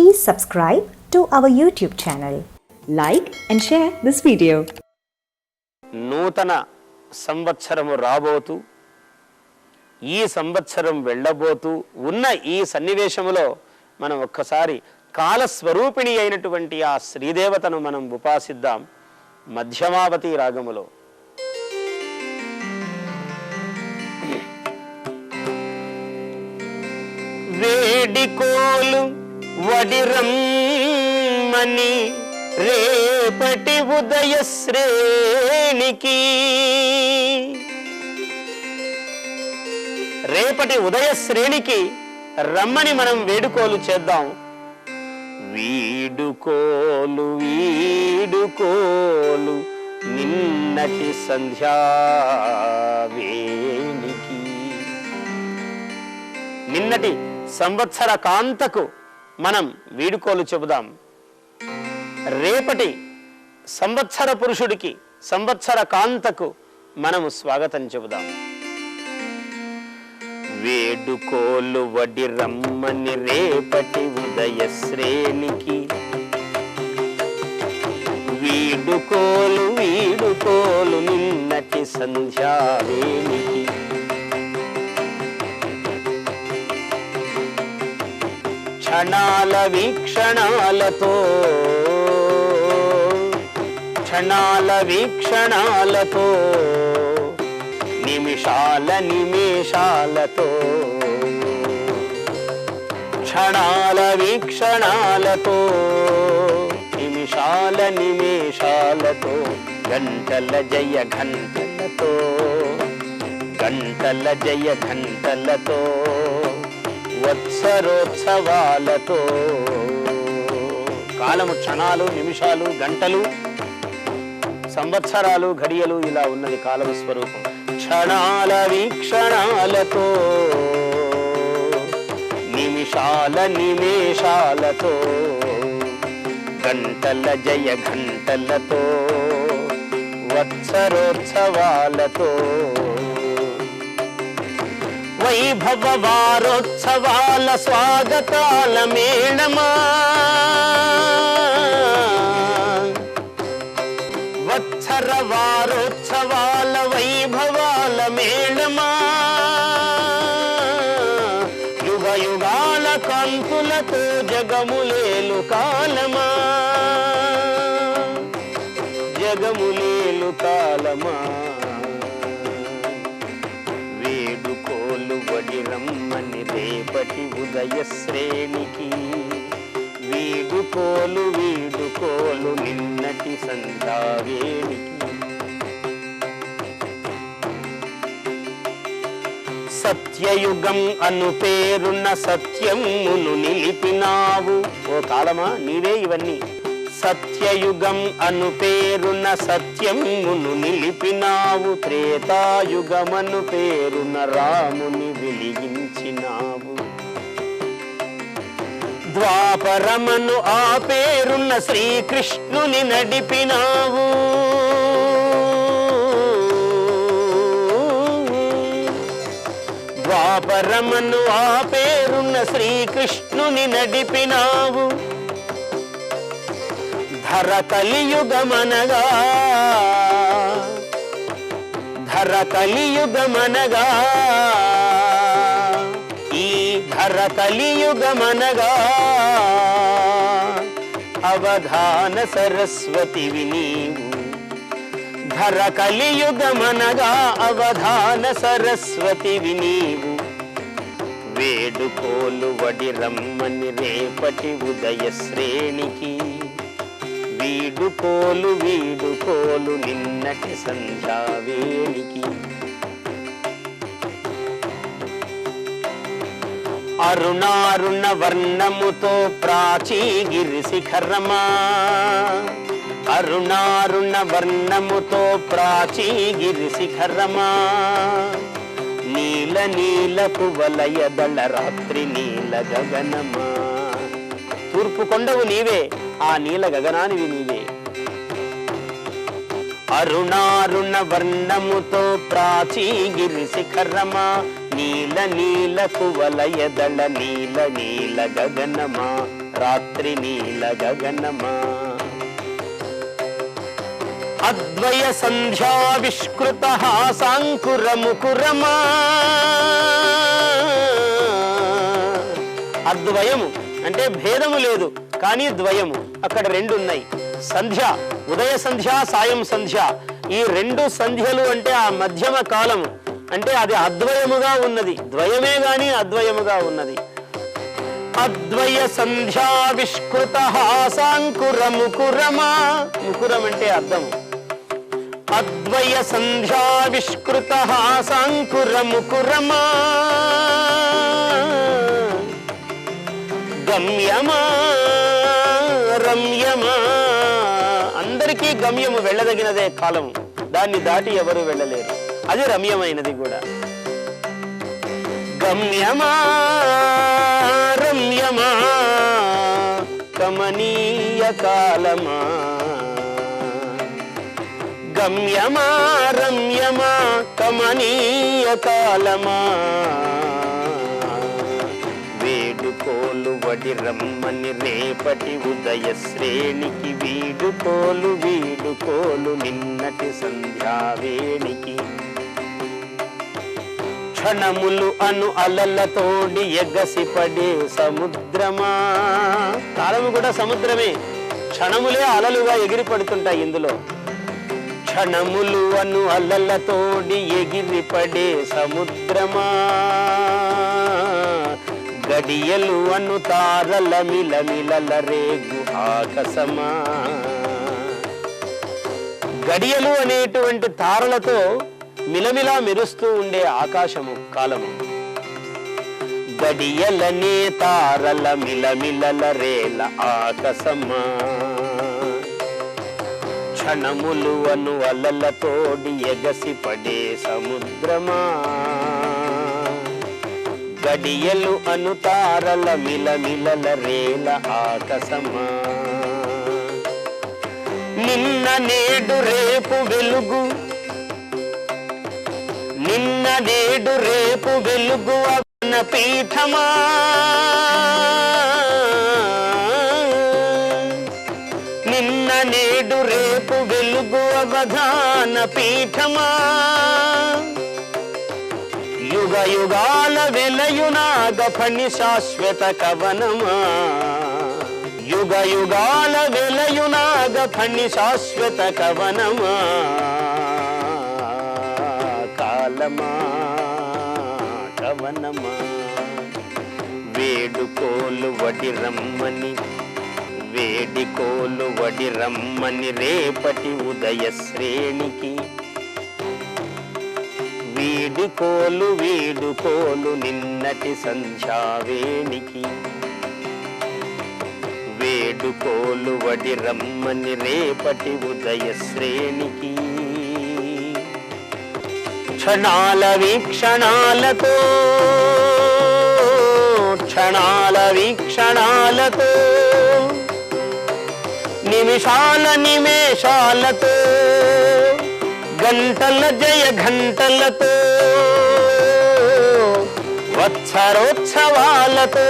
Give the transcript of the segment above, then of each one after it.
Please subscribe to our YouTube channel. Like and share this video. నూతన సంవత్సరము రాబోతూ ఈ సంవత్సరం వెళ్ళబోతూ ఉన్న ఈ సన్నివేశములో మనం ఒక్కసారి కాలస్వరూపిణి అయినటువంటి ఆ శ్రీదేవతను మనం ఉపాసిద్దాం మధ్యమావతి రాగములో వేడికోలు వడిరమ్మని రేపటి ఉదయ శ్రేణికి. రేపటి ఉదయ శ్రేణికి రమ్మని మనం వేడుకోలు చేద్దాం. వీడుకోలు వీడుకోలు నిన్నటి సంధ్యావేణికి నిన్నటి సంవత్సర కాంతకు మనం వీడుకోలు చెబుదాం. రేపటి సంవత్సర పురుషుడికి సంవత్సర కాంతకు మనము స్వాగతం చెబుదాం. వేడుకోలు వడి రమ్మని రేపటి ఉదయ శ్రేణికి. వీడుకోలు వీడుకోలు నిన్నటి సంధ్యావేణికి. క్షణాల వీక్షణాలతో. క్షణాల వీక్షణాలతో. నిమిషాల నిమేషాలతో. క్షణాల వీక్షణాలతో. నిమిషాల నిమేషాలతో. గంటల జయ ఘంటలతో. గంటల జయ ఘంటలతో. వత్సరోత్సవాలతో. కాలము క్షణాలు నిమిషాలు గంటలు సంవత్సరాలు ఘడియలు ఇలా ఉన్నది కాలము స్వరూపం. క్షణాల వీక్షణాలతో నిమిషాల నిమేషాలతో గంటల జయ గంటలతో వత్సరోత్సవాలతో. వైభవ వారోత్సవాల స్వాగతాల మేళమా. వత్సర వారోత్సవాల వైభవాల మేళమా. యుగ యుగాల కాంతులతో జగములేలు కాలమా. జగములేలు కాలమా. రమ్మని రేపటి ఉదయ శ్రేణికి. వీడుకోలు వీడుకోలు నిన్నటి సంధ్యావేణికి సత్యయుగం అను పేరున్న సత్యమును నిలిపినావు. ఓ కాలమా? నీవే ఇవన్నీ. సత్యయుగం అను పేరున్న సత్యమును నిలిపినావు త్రేతాయుగమను పేరున రాముని వెలిగించినావు. ద్వాపరమను ఆ పేరున్న శ్రీకృష్ణుని నడిపినావు. ద్వాపరమను ఆ పేరున్న శ్రీకృష్ణుని నడిపినావు. ధర కలియుగమనగా ధర కలియుగమనగా ఈ ధర కలియుగమనగా అవధాన సరస్వతి వినీవు. ధర కలియుగమనగా అవధాన సరస్వతి వినీవు. వేడుకోలు వడి రమ్మని రేపటి ఉదయ శ్రేణికి వీడుకోలు వీడుకోలు నిన్నటి సంధ్యావేణికి అరుణారుణ వర్ణముతో ప్రాచీగిరి శిఖరమా. అరుణారుణ వర్ణముతో ప్రాచీగిరి శిఖరమా. నీల నీలపు వలయదళ రాత్రి నీల గగనమా. తూర్పు కొండవు నీవే. ఆ నీల గగనానివి నీవే. అరుణారుణ వర్ణముతో ప్రాచీగిరి శిఖరమా నీల నీల కువలయదళ నీల నీల గగనమా రాత్రి నీల గగనమా. అద్వయ సంధ్యావిష్కృత సాంకురముకురమా అద్వయము అంటే భేదము లేదు. కానీ ద్వయము. అక్కడ రెండు ఉన్నాయి సంధ్య ఉదయ సంధ్య సాయం సంధ్య. ఈ రెండు సంధ్యలు అంటే ఆ మధ్యమ కాలము. అంటే అది అద్వయముగా ఉన్నది. ద్వయమే గాని అద్వయముగా ఉన్నది. అద్వయ సంధ్యావిష్కృత సాంకుర ముకురమా ముకురం అంటే అర్థము. అద్వయ సంధ్యావిష్కృత సాంకుర ముకురమా గమ్యమా అందరికీ గమ్యము వెళ్ళదగినదే కాలము దాన్ని దాటి ఎవరు వెళ్ళలేరు. అది రమ్యమైనది కూడా. గమ్యమా రమ్యమా కమనీయ కాలమా? గమ్యమా రమ్యమా కమనీయ కాలమా? వేడుకోలు వడి రమ్మని రేపటి ఉదయ శ్రేణికి వీడుకోలు వీడుకోలు నిన్నటి సంధ్యావేణికి క్షణములు అను అలలతోడి ఎగసిపడే సముద్రమా? కాలము కూడా సముద్రమే. క్షణములే అలలుగా ఎగిరి పడుతుంటాయి ఇందులో. క్షణములు అను అలలతోడి ఎగిరిపడే సముద్రమా? గడియలు అను తారల మిలమిలల రేగు ఆకాశమా. గడియలు అనేటువంటి తారలతో మిలమిలా మెరుస్తూ ఉండే ఆకాశము కాలము. గడియలనే తారల మిలమిలల రేల ఆకాశమా. క్షణములు అను అలలతోడి ఎగసి పడే సముద్రమా. గడియలు అను తారల మిలమిలల రేల ఆకాశమా. నిన్న నేడు రేపు వెలుగు నిన్న నేడు రేపు వెలుగు అన్న పీఠమా నిన్న నేడు రేపు వెలుగు అవధాన పీఠమా. యుగ యుగాల వెలయునాగ ఫణి శాశ్వత కవనమా? యుగ యుగాల వెలయునాగ ఫణి శాశ్వత కవనమా? కాలమా కవనమా? వేడుకోలు వడి రమ్మని వేడికోలు వడి రమ్మని రేపటి ఉదయ శ్రేణికి వీడుకోలు వీడుకోలు నిన్నటి సంధ్యావేణికి. వేడుకోలు వడి రమ్మని రేపటి ఉదయ శ్రేణికి. క్షణాల వీక్షణాలతో క్షణాల వీక్షణాలతో నిమిషాల నిమేషాలతో గంటల జయ ఘంటలతో వత్సరోత్సవాలతో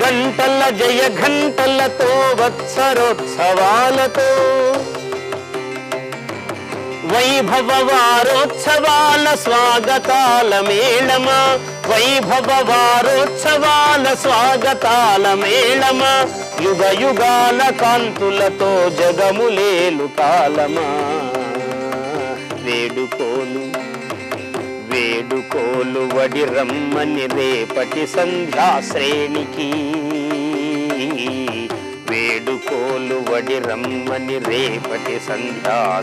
గంటల జయ ఘంటలతో వత్సరోత్సవాలతో వైభవ వారోత్సవాల స్వాగతాల మేళమా వైభవ వారోత్సవాల స్వాగతాల మేళమా యుగ యుగాల కాంతులతో జగములేలు కాలమా? వేడుకోలు వేడుకోలు వడి రమ్మని రేపటి సంధ్యా శ్రేణికి. వేడుకోలు వడి రమ్మని రేపటి సంధ్యా